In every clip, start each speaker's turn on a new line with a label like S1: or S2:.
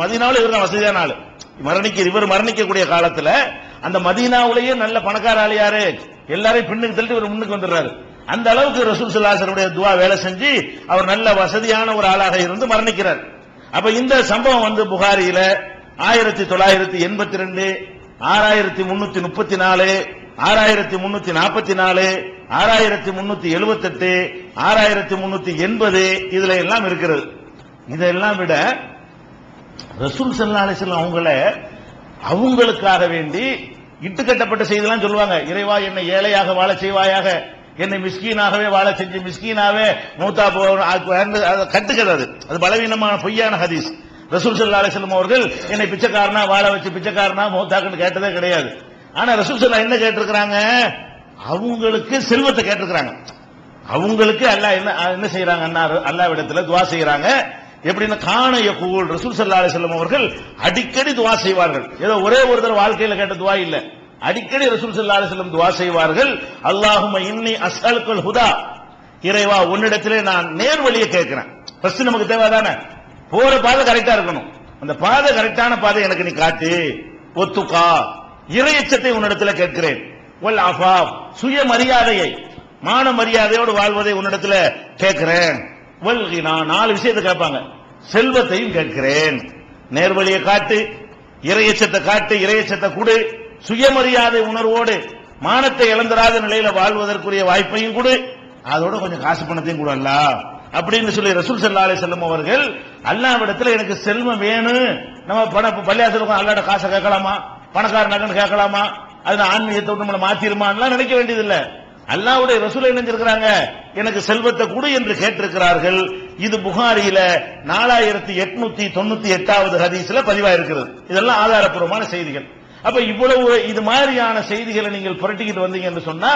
S1: மதினாவில் இவர் தான் வசதியான ஆளு. மரணிக்க இவர் மரணிக்கக்கூடிய காலத்துல அந்த மதீனாவுலயே நல்ல பணக்கார ஆள் யாரு? எல்லாரையும் பின்னுக்கு தள்ளிட்டு இவர் முன்னுக்கு வந்துடுறாரு. அந்த அளவுக்கு ரசூல் சல்லாசருடைய துவா வேலை செஞ்சு அவர் நல்ல வசதியான ஒரு ஆளாக இருந்து மரணிக்கிறார். அப்ப இந்த சம்பவம் வந்து புகாரியில ஆயிரத்தி தொள்ளாயிரத்தி எண்பத்தி ரெண்டு ஆறாயிரத்தி முன்னூத்தி முப்பத்தி நாலு ஆறாயிரத்தி முன்னூத்தி நாற்பத்தி நாலு ஆறாயிரத்தி முன்னூத்தி எழுபத்தெட்டு ஆறாயிரத்தி முன்னூத்தி எண்பது இதுல எல்லாம் இருக்கிறது. இதெல்லாம் விட ரசூல் சல்லா அலிஸ்லாம் அவங்கள அவங்களுக்காக வேண்டி இட்டுக்கட்டப்பட்ட செய்திலாம் சொல்லுவாங்க. இறைவா என்னை ஏழையாக வாழ செய்வாயாக என்னை மிஸ்கீனாகவே வாழ செஞ்சு மிஸ்கீனாவே மூத்தா கட்டுக்கிறது அது அது பலவீனமான பொய்யான ஹதீஸ். ரசூல் சல்லா அலிஸ்லாம் அவர்கள் என்னை பிச்சைக்காரனா வாழ வச்சு பிச்சைக்காரனா மூத்தாக்குன்னு கேட்டதே கிடையாது. ஆனா ரசூல் சல்லா என்ன கேட்டிருக்கிறாங்க? அவங்களுக்கு செல்வத்தை கேட்டிருக்கிறாங்க. அவங்களுக்கு அல்லா என்ன என்ன செய்யறாங்க அண்ணா அல்லாவிடத்துல துவா செய்யறாங்க எப்படின்னா காண யகூல் ரசூல் சல்லா செல்லம் அவர்கள் அடிக்கடி துவா செய்வார்கள். ஏதோ ஒரே ஒரு தடவை வாழ்க்கையில கேட்ட துவா இல்லை. அடிக்கடி ரசூல் சல்லா அலைஹி துவா செய்வார்கள். அல்லாஹும இன்னி அஸ்அலுக்கல் ஹுதா. இறைவா உன்னிடத்திலே நான் நேர் வழியை கேட்கிறேன். ஃபர்ஸ்ட் நமக்கு தேவைதானே? போற பாதை கரெக்டா இருக்கணும். அந்த பாதை கரெக்டான பாதை எனக்கு நீ காட்டு. ஒத்துக்கா. இறையச்சத்தை உன்னிடத்துல கேட்கிறேன். வல் அஃபாப் சுய மரியாதையை மான மரியாதையோடு வாழ்வதை உன்னிடத்துல கேட்கிறேன். நான் நாலு விஷயத்தை கேட்பாங்க. செல்வத்தையும் கேட்கிறேன். நேர்வழியை காட்டு இறையச்சத்தை காட்டு இறையச்சத்தை கொடு சுயமரியாதை உணர்வோடு மானத்தை இழந்தராத நிலையில வாழ்வதற்குரிய வாய்ப்பையும் கொடு. அதோட கொஞ்சம் காசு பணத்தையும் கூட அல்ல. அப்படின்னு சொல்லி ரசூல் சல்லா அலி செல்லம் அவர்கள் அல்லாவிடத்தில் எனக்கு செல்வம் வேணும். நம்ம பண பள்ளியாசலுக்கும் அல்லாட காசை கேட்கலாமா? பணக்கார நகன் கேட்கலாமா? அது ஆன்மீகத்தை விட்டு நம்மளை மாத்திருமான்லாம் நினைக்க வேண்டியதில்லை. அல்லாவுடைய ரசூலை இணைஞ்சிருக்கிறாங்க எனக்கு செல்வத்தை கொடு என்று கேட்டிருக்கிறார்கள். இது புகாரியில நாலாயிரத்தி எட்நூத்தி தொண்ணூத்தி எட்டாவது ஹதீஸ்ல பதிவாயிருக்கிறது. இதெல்லாம் ஆதாரப்பூர்வமான செய்திகள். அப்ப இவ்வளவு இது மாதிரியான செய்திகளை நீங்கள் புரட்டிக்கிட்டு வந்தீங்க என்று சொன்னா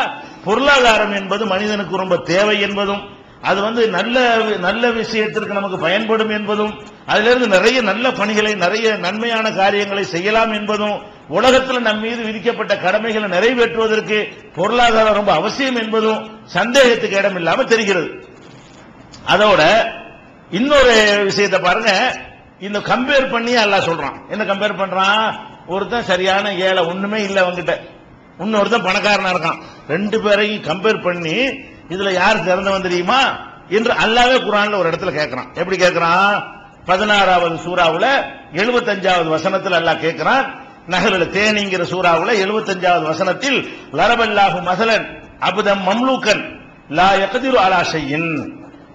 S1: பொருளாதாரம் என்பது மனிதனுக்கு ரொம்ப தேவை என்பதும் அது வந்து நல்ல நல்ல விஷயத்திற்கு நமக்கு பயன்படும் என்பதும் அதிலிருந்து நிறைய நல்ல பணிகளை நிறைய நன்மையான காரியங்களை செய்யலாம் என்பதும் உலகத்தில் நம் மீது விதிக்கப்பட்ட கடமைகளை நிறைவேற்றுவதற்கு பொருளாதாரம் ரொம்ப அவசியம் என்பதும் சந்தேகத்துக்கு இடம் இல்லாம தெரிகிறது. அதோட இன்னொரு விஷயத்தை பாருங்க. இந்த கம்பேர் பண்ணி அல்லாஹ் சொல்றான். என்ன கம்பேர் பண்றான்? ஒருத்தன் சரியான ஏழை ஒண்ணுமே இல்ல அவங்கிட்ட இன்னொருத்தன் பணக்காரனா இருக்கான். ரெண்டு பேரையும் கம்பேர் பண்ணி இதுல யார் திறந்தவன் தெரியுமா? என்று அல்லாவே குரான்ல ஒரு இடத்துல கேட்கிறான். எப்படி கேட்கிறான்? பதினாறாவது சூறாவுல எழுபத்தஞ்சாவது வசனத்தில் அல்லாஹ் கேட்கிறான். நகரில் தேனிங்கிற சூறாவுல எழுபத்தஞ்சாவது வசனத்தில் லரபல்லாஹு மசலன் அபுதம் மம்லூக்கன் லா யக்திரு அலா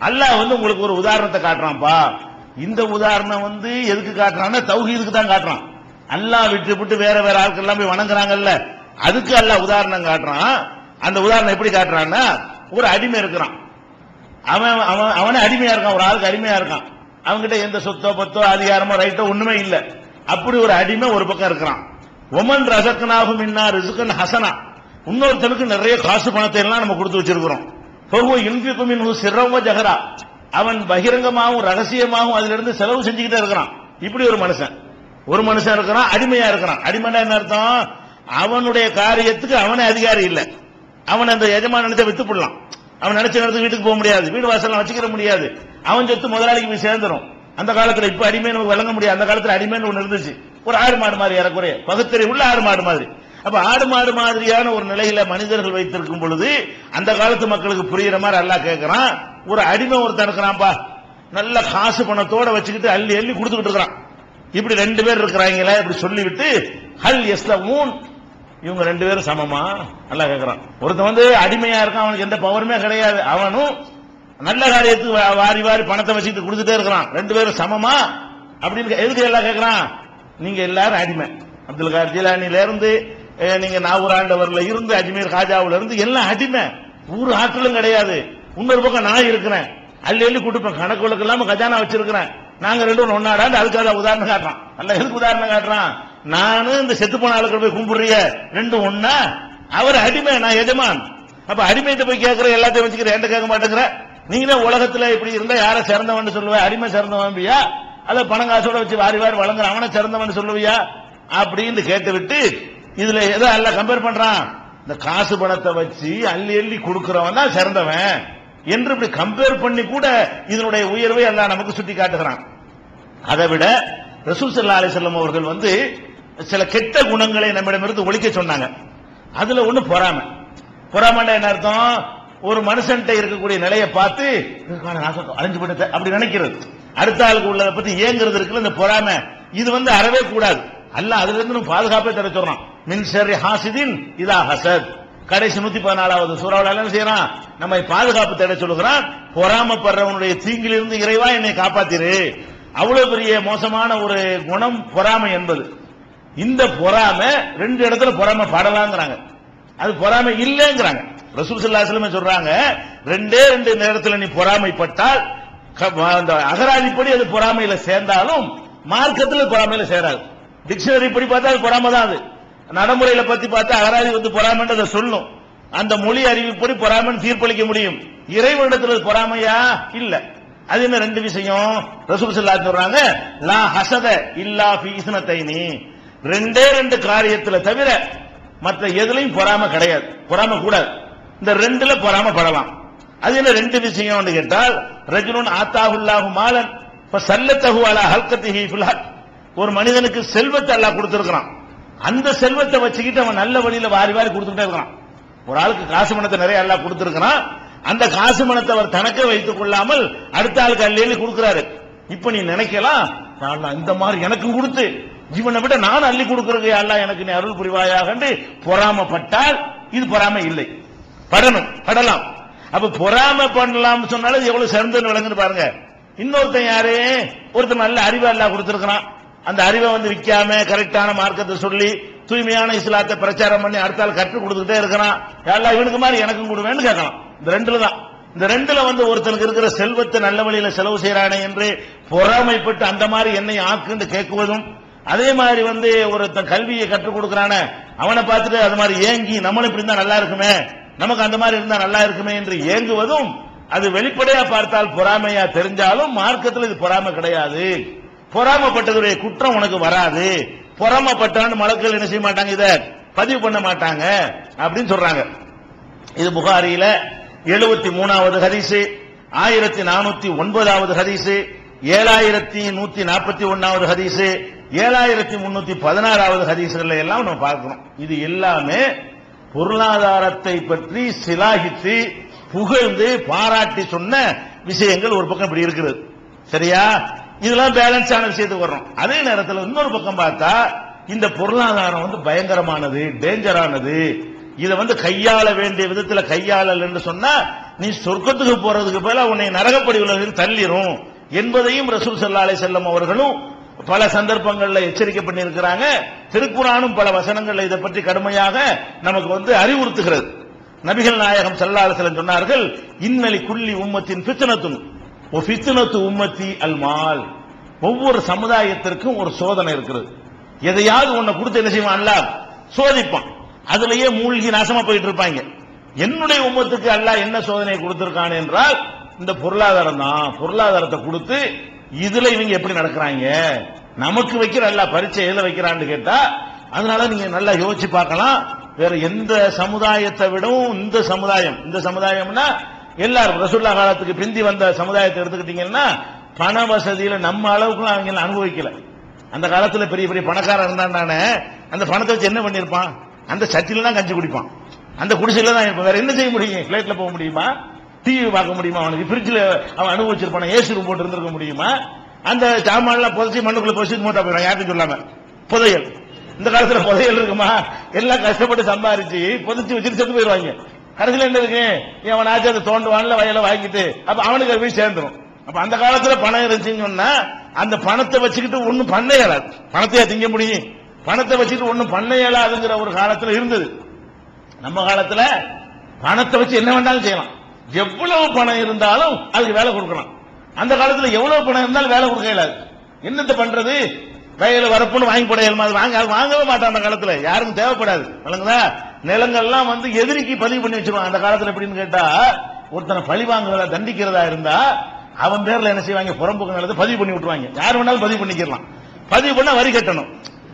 S1: அல்லாஹ் வந்து உங்களுக்கு ஒரு உதாரணத்தை காட்டுறான்ப்பா இந்த உதாரணம் வந்து எதுக்கு காட்டுறான்னா தௌஹீதுக்கு தான் காட்டுறான். அல்லாஹ் விட்டு விட்டு வேற வேற ஆட்கள் எல்லாம் போய் வணங்குறாங்கல்ல அதுக்கு அல்லாஹ் உதாரணம் காட்டுறான். அந்த உதாரணம் எப்படி காட்டுறான்னா ஒரு அடிமை இருக்கிறான். அவன் அவன் அவனே அடிமையா இருக்கான் ஒரு ஆளுக்கு அடிமையா இருக்கான். அவன்கிட்ட எந்த சொத்தோ பத்தோ அதிகாரமோ ரைட்டோ ஒண்ணுமே இல்லை. அப்படி ஒரு அடிமை ஒரு பக்கம் இருக்கிறான். ஒமன் ரசக்கனாகும் இன்னா ரிசுக்கன் ஹசனா. இன்னொருத்தனுக்கு நிறைய காசு பணத்தை எல்லாம் நம்ம கொடுத்து வச்சிருக்கிறோம். பொருவ இன்பிக்கும் இன்னும் சிரவ ஜகரா அவன் பகிரங்கமாகவும் ரகசியமாகவும் அதுல இருந்து செலவு செஞ்சுக்கிட்டே இருக்கிறான். இப்படி ஒரு மனுஷன். ஒரு மனுஷன் இருக்கிறான் அடிமையா இருக்கிறான். அடிமைனா என்ன அர்த்தம்? அவனுடைய காரியத்துக்கு அவனே அதிகாரி இல்லை. அவன் அந்த எஜமான நினைச்ச வித்து போடலாம் அவன் நினைச்ச நேரத்துக்கு வீட்டுக்கு போக முடியாது. வீடு வாசல்லாம் வச்சுக்கிற முடியாது. அவன் சொத்து முதலாளிக்கு போய் சேர்ந்துடும் அந்த காலத்துல இப்ப அடிமை நமக்கு வழங்க முடியாது. அந்த காலத்துல அடிமைன்னு ஒண்ணு இருந்துச்சு. ஒரு ஆடு மாடு மாதிரி ஏறக்குறைய. பகுத்தறி உள்ள ஆடு மாடு மாதிரி. அப்ப ஆடு மாடு மாதிரியான ஒரு நிலையில மனிதர்கள் வைத்திருக்கும் பொழுது அந்த காலத்து மக்களுக்கு புரியுற மாதிரி எல்லாம் கேட்கிறான் ஒரு அடிமை ஒருத்தன் இருக்கிறான்பா நல்ல காசு பணத்தோட வச்சுக்கிட்டு அள்ளி அள்ளி கொடுத்துக்கிட்டு இருக்கிறான். இப்படி ரெண்டு பேர் இருக்கிறாங்களா இப்படி சொல்லிவிட்டு ஹல் ஊன் இவங்க ரெண்டு பேரும் சமமா? நல்லா கேட்கிறான் ஒருத்தன் வந்து அடிமையா இருக்கான் அவனுக்கு எந்த பவருமே கிடையாது. அவனும் நல்ல காரியத்துக்கு வாரி வாரி பணத்தை வச்சுட்டு கொடுத்துட்டே இருக்கிறான். ரெண்டு பேரும் சமமா? அப்படின்னு கே- எதுக்கு எல்லாம் கேட்கறான் நீங்க எல்லாரும் அடிமை. அப்துல் கார் ஜிலானில இருந்து அஹ், நீங்க நாவூராண்டவர்ல இருந்து அஜ்மீர் காஜாவுல இருந்து எல்லாம் அடிமை. ஊர் ஆற்றலும் கிடையாது. இன்னொரு பக்கம் நான் இருக்கிறேன். அள்ளி அள்ளி கொடுப்பேன் கணக்கு வழக்கு இல்லாம கஜானா வச்சிருக்கிறேன். நாங்க ரெண்டு பேரும் ஒன்னாடாண்டு அதுக்காக உதாரணம் காட்டுறான். அல்ல எதுக்கு உதாரணம் காட்டுறான்? நானும் இந்த செத்து போன ஆளுக்கு போய் கும்பிடுறிய. ரெண்டும் ஒன்னா அவர் அடிமை நான் எஜமான். அப்ப அடிமையிட்ட போய் கேட்கிற எல்லாத்தையும் வச்சுக்கிற என்கிட்ட கேட்க மாட்டேங்கிற. நீங்களே உலகத்துல இப்படி இருந்தா யார சிறந்தவன் சொல்லுவ? அடிமை சிறந்தவன்பியா அதை பணம் காசோட வச்சு வாரி வாரி வழங்குற அவனை சிறந்தவன் சொல்லுவியா? அப்படின்னு கேட்டு விட்டு இதுல எதோ எல்லாம் கம்பேர் பண்றான். இந்த காசு பணத்தை வச்சு அள்ளி அள்ளி கொடுக்கிறவன் தான் சிறந்தவன் என்று இப்படி கம்பேர் பண்ணி கூட இதனுடைய உயர்வை எல்லாம் நமக்கு சுட்டி காட்டுகிறான். அதை விட ரசூல் சல்லா அலைஹி அவர்கள் வந்து சில கெட்ட குணங்களை நம்மிடமிருந்து ஒழிக்க சொன்னாங்க. அதுல ஒண்ணு பொறாமை. பொறாமைன்னா என்ன அர்த்தம்? ஒரு மனுஷன்கிட்ட இருக்கக்கூடிய நிலையை பார்த்து "இதுக்கான அழிஞ்சு போட்டு அப்படி நினைக்கிறது. அடுத்த ஆளுக்கு உள்ளதை பத்தி ஏங்குறது இருக்குல்ல இந்த பொறாமை. இது வந்து அறவே கூடாது. அல்ல அதுல இருந்து பாதுகாப்பே தர சொல்றான். மின் ஷர்ரி ஹாசிதின் இதா ஹசத். கடைசி நூத்தி பதினாலாவது சூறாவில் என்ன செய்யறான்? நம்மை பாதுகாப்பு தேட சொல்லுகிறான். பொறாமப்படுறவனுடைய தீங்கிலிருந்து இறைவா என்னை காப்பாத்திரு. அவ்வளவு பெரிய மோசமான ஒரு குணம் பொறாமை என்பது. இந்த பொறாமை ரெண்டு இடத்துல பொறாமை பாடலாங்கிறாங்க. அது பொறாமை இல்லைங்கிறாங்க. ரசூல் சொல்றாங்க ரெண்டே ரெண்டு நேரத்தில் நீ பொறாமைப்பட்டால் க- அந்த அகராதிப்படி அது பொறாமையில சேர்ந்தாலும் மார்க்கத்தில் பொறாமையில சேராது. டிக்ஷனரி படி பார்த்தா அது பொறாமை தான் அது. நடைமுறையில பத்தி பார்த்தா அகராதி வந்து பொறாமன்றத சொல்லும். அந்த மொழி அறிவிப்படி பொறாமைன்னு தீர்ப்பளிக்க முடியும். இறைவனிடத்தில் அது பொறாமையா? இல்ல. அது என்ன ரெண்டு விஷயம்? ரசூல் சல்லா சொல்றாங்க லா ஹசத இல்லா ஃபீ ரெண்டே ரெண்டு காரியத்துல தவிர மற்ற எதுலையும் பொறாம கிடையாது. பொறாம கூடாது. இந்த ரெண்டுல பொறாமப்படலாம் அது என்ன ரெண்டு விஷயம்னு கேட்டால் ரஜுலுன் ஆத்தாஹுல்லாஹு மாலன் இப்ப சல்லத்தஹு அலா ஹல்கத்திஹி ஃபில் ஒரு மனிதனுக்கு செல்வத்தை அல்லாஹ் கொடுத்துருக்கிறான். அந்த செல்வத்தை வச்சுக்கிட்டு அவன் நல்ல வழியில வாரி வாரி கொடுத்துட்டே இருக்கிறான். ஒரு ஆளுக்கு காசு பணத்தை நிறைய அல்லாஹ் கொடுத்துருக்கிறான். அந்த காசு பணத்தை அவர் தனக்கே வைத்துக் கொள்ளாமல் அடுத்த ஆளுக்கு அள்ளி கொடுக்கிறாரு. இப்ப நீ நினைக்கலாம் நான் இந்த மாதிரி எனக்கு கொடுத்து இவனை விட நான் அள்ளி கொடுக்கறது அல்லாஹ் எனக்கு நீ அருள் புரிவாயாக பொறாமப்பட்டால் இது பொறாமை இல்லை. படணும் படலாம். அப்ப பொறாமை பண்ணலாம் சொன்னாலும் எவ்வளவு சிறந்தது விளங்குன்னு பாருங்க. இன்னொருத்தன் யாரு? ஒருத்தன் நல்ல அறிவு எல்லாம் கொடுத்திருக்கிறான். அந்த அறிவை வந்து விற்காம கரெக்டான மார்க்கத்தை சொல்லி தூய்மையான இஸ்லாத்தை பிரச்சாரம் பண்ணி அடுத்த கற்றுக் கொடுத்துட்டே இருக்கிறான். எல்லாம் இவனுக்கு மாதிரி எனக்கும் கொடுவேன்னு கேட்கலாம். இந்த ரெண்டுல தான் இந்த ரெண்டுல வந்து ஒருத்தனுக்கு இருக்கிற செல்வத்தை நல்ல வழியில செலவு செய்யறானே என்று பொறாமைப்பட்டு அந்த மாதிரி என்னை ஆக்குன்னு கேட்குவதும் அதே மாதிரி வந்து ஒருத்தன் கல்வியை கற்றுக் கொடுக்கறானே அவனை பார்த்துட்டு அது மாதிரி ஏங்கி நம்மளும் இப்படி இருந்தா நல்லா இருக்குமே நமக்கு அந்த மாதிரி இருந்தா நல்லா இருக்குமே என்று ஏங்குவதும் அது வெளிப்படையா பார்த்தால் பொறாமையா தெரிஞ்சாலும் மார்க்கத்தில் இது பொறாமை கிடையாது. பொறாமப்பட்டதுடைய குற்றம் உனக்கு வராது. பொறாமைப்பட்டான்னு மலக்கள் என்ன செய்ய மாட்டாங்க இத? பதிவு பண்ண மாட்டாங்க அப்படின்னு சொல்றாங்க. இது புகாரியில எழுபத்தி மூணாவது ஹரிசு ஆயிரத்தி நானூத்தி ஒன்பதாவது ஹரிசு ஏழாயிரத்தி நூத்தி நாற்பத்தி ஒன்னாவது ஹரிசு ஏழாயிரத்தி முன்னூத்தி பதினாறாவது ஹரிசுகள் எல்லாம் நம்ம பார்க்கிறோம் இது எல்லாமே பொருளாதாரத்தை பற்றி சிலாகித்து புகழ்ந்து பாராட்டி சொன்ன விஷயங்கள் ஒரு பக்கம் இப்படி இருக்கிறது சரியா? இதெல்லாம் பேலன்ஸான விஷயத்துக்கு வர்றோம். அதே நேரத்தில் இன்னொரு பக்கம் பார்த்தா இந்த பொருளாதாரம் வந்து பயங்கரமானது டேஞ்சரானது இதை வந்து கையாள வேண்டிய விதத்தில் கையாளல் என்று சொன்னா நீ சொர்க்கத்துக்கு போறதுக்கு பதிலாக உன்னை நரகப்படி உள்ளதில் தள்ளிரும் என்பதையும் ரசூல் செல்லாலை செல்லும் செல்லம் அவர்களும் பல சந்தர்ப்பங்கள்ல எச்சரிக்கை பண்ணியிருக்கிறாங்க திருக்குறானும் பல வசனங்கள்ல இதை பற்றி கடுமையாக நமக்கு வந்து அறிவுறுத்துகிறது. நபிகள் நாயகம் செல்லாத சொன்னார்கள் இன்னலி குள்ளி உம்மத்தின் ஃபித்னத்துன் ஒ ஃபித்னத்து உம்மத்தி அல்மால் ஒவ்வொரு சமுதாயத்திற்கும் ஒரு சோதனை இருக்கிறது எதையாவது உன்னை கொடுத்து என்ன செய்வான்ல? சோதிப்பான். அதுலயே மூழ்கி நாசமா போயிட்டு இருப்பாங்க என்னுடைய உம்மத்துக்கு அல்லா என்ன சோதனை கொடுத்திருக்கான் என்றால் இந்த பொருளாதாரம் தான். பொருளாதாரத்தை கொடுத்து இதுல இவங்க எப்படி நடக்கிறாங்க? நமக்கு வைக்கிற நல்லா பரீட்சை எதில் வைக்கிறான்னு கேட்டா அதனால நீங்க நல்லா யோசிச்சு பார்க்கலாம். வேற எந்த சமுதாயத்தை விடவும் இந்த சமுதாயம் இந்த சமுதாயம்னா எல்லாரும் ரசுல்லா காலத்துக்கு பிந்தி வந்த சமுதாயத்தை எடுத்துக்கிட்டீங்கன்னா பண வசதியில நம்ம அளவுக்குலாம் அவங்க அனுபவிக்கல. அந்த காலத்துல பெரிய பெரிய பணக்காரன் இருந்தானே அந்த பணத்தை வச்சு என்ன பண்ணிருப்பான்? அந்த சட்டில தான் கஞ்சி குடிப்பான். அந்த குடிசையில தான் இருப்பான் வேற என்ன செய்ய முடியும்? பிளேட்ல போக முடியுமா? டிவி பார்க்க முடியுமா அவனுக்கு? ஃப்ரிட்ஜில் அவன் அனுபவிச்சிருப்பான? ஏசி ரூம் போட்டு இருந்திருக்க முடியுமா? அந்த சாமான்லாம் புதைச்சி மண்ணுக்குள்ள புதைச்சி மூட்டை போயிடும். யாருக்கும் சொல்லாம. புதையல். இந்த காலத்துல புதையல் இருக்குமா? எல்லாம் கஷ்டப்பட்டு சம்பாரிச்சு புதைச்சி வச்சுட்டு செத்து போயிடுவாங்க. கடைசியில் என்ன இருக்கு? அவன் ஆச்சு அதை தோண்டுவான்ல வயல வாங்கிட்டு அப்ப அவனுக்கு அது போய் சேர்ந்துடும் அப்ப அந்த காலத்துல பணம் இருந்துச்சுன்னு சொன்னா அந்த பணத்தை வச்சுக்கிட்டு ஒன்னும் பண்ண இயலாது. பணத்தையா திங்க முடியும்? பணத்தை வச்சுக்கிட்டு ஒன்னும் பண்ண இயலாதுங்கிற ஒரு காலத்துல இருந்தது. நம்ம காலத்துல பணத்தை வச்சு என்ன வேண்டாலும் செய்யலாம். எவ்வளவு பணம் இருந்தாலும் அதுக்கு வேலை கொடுக்கலாம். அந்த காலத்துல எவ்வளவு பணம் இருந்தாலும் வேலை கொடுக்க இயலாது என்னத்த பண்றது? வயல வரப்புன்னு வாங்கி போட இயலுமா? அது வாங்க வாங்கவே மாட்டான் அந்த காலத்துல. யாருக்கும் தேவைப்படாது. விளங்குதா? நிலங்கள்லாம் வந்து எதிரிக்கு பதிவு பண்ணி வச்சிருவாங்க அந்த காலத்துல எப்படின்னு கேட்டா ஒருத்தனை பழி வாங்குறதா தண்டிக்கிறதா இருந்தா அவன் பேர்ல என்ன செய்வாங்க? புறம்புக்கு நிலத்தை பதிவு பண்ணி விட்டுருவாங்க. யார் வேணாலும் பதிவு பண்ணிக்கலாம். பதிவு பண்ண வரி கட்டணும்.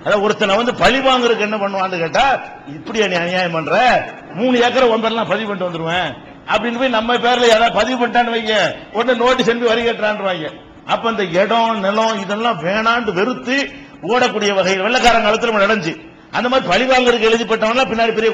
S1: அதாவது ஒருத்தனை வந்து பழி வாங்குறதுக்கு என்ன பண்ணுவான்னு கேட்டா இப்படி நீ அநியாயம் பண்ற? மூணு ஏக்கரை உன் பதிவு பண்ணிட்டு வந்துருவேன். அப்படின்னு போய் நம்ம பேர்ல யாராவது பதிவு பண்ணிட்டான்னு வைங்க. உடனே நோட்டீஸ் அனுப்பி வரி கட்டுறான்னு அப்ப இந்த இடம் நிலம் இதெல்லாம் வேணாண்டு வெறுத்து ஓடக்கூடிய வகையில் வெள்ளக்காரங்க காலத்துல நடந்துச்சு அந்த மாதிரி பழி வாங்கறதுக்கு எழுதிப்பட்டவங்க பின்னாடி பெரிய